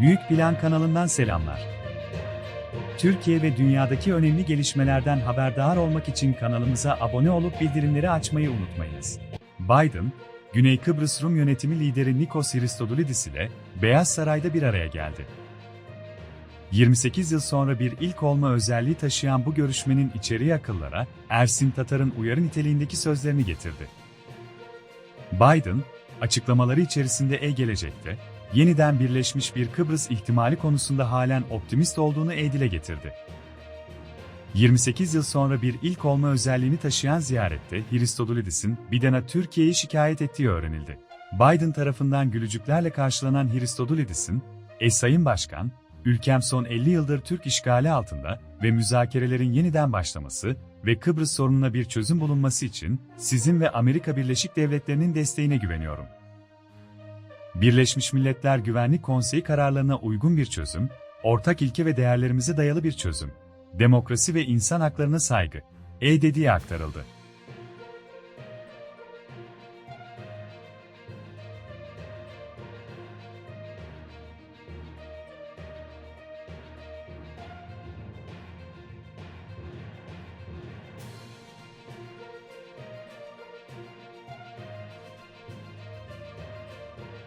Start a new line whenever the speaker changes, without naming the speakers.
Büyük Plan kanalından selamlar. Türkiye ve dünyadaki önemli gelişmelerden haberdar olmak için kanalımıza abone olup bildirimleri açmayı unutmayınız. Biden, Güney Kıbrıs Rum yönetimi lideri Nikos Christodoulidis ile Beyaz Saray'da bir araya geldi. 28 yıl sonra bir ilk olma özelliği taşıyan bu görüşmenin içeriği akıllara, Ersin Tatar'ın uyarı niteliğindeki sözlerini getirdi. Biden, açıklamaları içerisinde e-gelecekte, yeniden birleşmiş bir Kıbrıs ihtimali konusunda halen optimist olduğunu e-dile getirdi. 28 yıl sonra bir ilk olma özelliğini taşıyan ziyarette Hristodoulidis'in Biden'a Türkiye'yi şikayet ettiği öğrenildi. Biden tarafından gülücüklerle karşılanan Hristodoulidis'in, "E Sayın Başkan, ülkem son 50 yıldır Türk işgali altında ve müzakerelerin yeniden başlaması ve Kıbrıs sorununa bir çözüm bulunması için sizin ve Amerika Birleşik Devletleri'nin desteğine güveniyorum. Birleşmiş Milletler Güvenlik Konseyi kararlarına uygun bir çözüm, ortak ilke ve değerlerimize dayalı bir çözüm, demokrasi ve insan haklarına saygı, e dediği aktarıldı.